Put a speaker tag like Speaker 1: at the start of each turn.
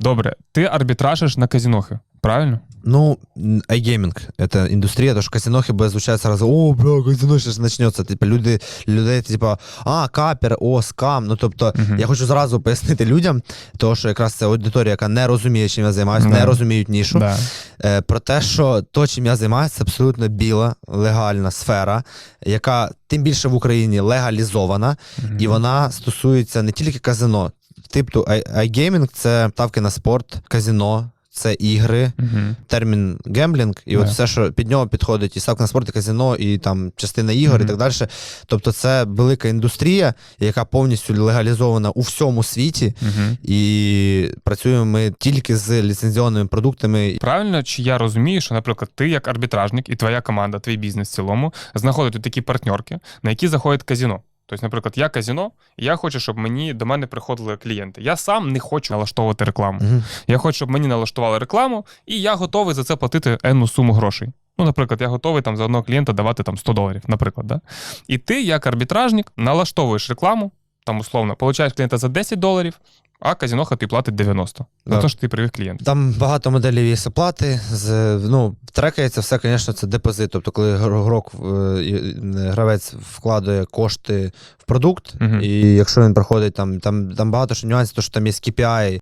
Speaker 1: Добре, ти арбітражиш на казінохи, правильно?
Speaker 2: Ну, iGaming — это индустрия, то что казинохи бы звучат сразу, о, бля, казино сейчас начнется. Типа люди, людей, типа, а, капер, о, скам. Ну, тобто,
Speaker 1: Мгм.
Speaker 2: я хочу зразу пояснити людям, тому що якраз це аудиторія, яка не розуміє, чим я займаюся, не розуміють нішу.
Speaker 1: Да.
Speaker 2: Е, про те, що то, чим я займаюся, це абсолютно біла, легальна сфера, яка тим більше в Україні легалізована,
Speaker 1: Мгм.
Speaker 2: і вона стосується не тільки казино. Типу, ай- iGaming — це ставки на спорт, казино, це ігри,
Speaker 1: Мгм.
Speaker 2: термін гемблінг, і от все, що під нього підходить, і ставка на спорт, і казино, і там частина ігор,
Speaker 1: Мгм.
Speaker 2: і так далі. Тобто, це велика індустрія, яка повністю легалізована у всьому світі,
Speaker 1: Мгм.
Speaker 2: і працюємо ми тільки з ліцензіонними продуктами.
Speaker 1: Правильно, чи я розумію, що, наприклад, ти як арбітражник і твоя команда, твій бізнес в цілому, знаходить такі партнерки, на які заходить казіно. Тобто, наприклад, я казіно, і я хочу, щоб мені до мене приходили клієнти. Я сам не хочу налаштовувати рекламу.
Speaker 2: Мгм.
Speaker 1: Я хочу, щоб мені налаштували рекламу, і я готовий за це платити енну суму грошей. Ну, наприклад, я готовий там за одного клієнта давати там 100 доларів, наприклад. Да? І ти, як арбітражник, налаштовуєш рекламу, там условно, получаєш клієнта за 10 доларів, а казіноха ти платить 90.
Speaker 2: Да.
Speaker 1: За те, що ти привів клієнта.
Speaker 2: Там багато моделів є оплати. З, ну, трекається все, звісно, це депозит. Тобто, коли грок, е, е, гравець вкладує кошти в продукт,
Speaker 1: угу.
Speaker 2: і якщо він проходить там, там, там багато що нюансів, то що там є KPI,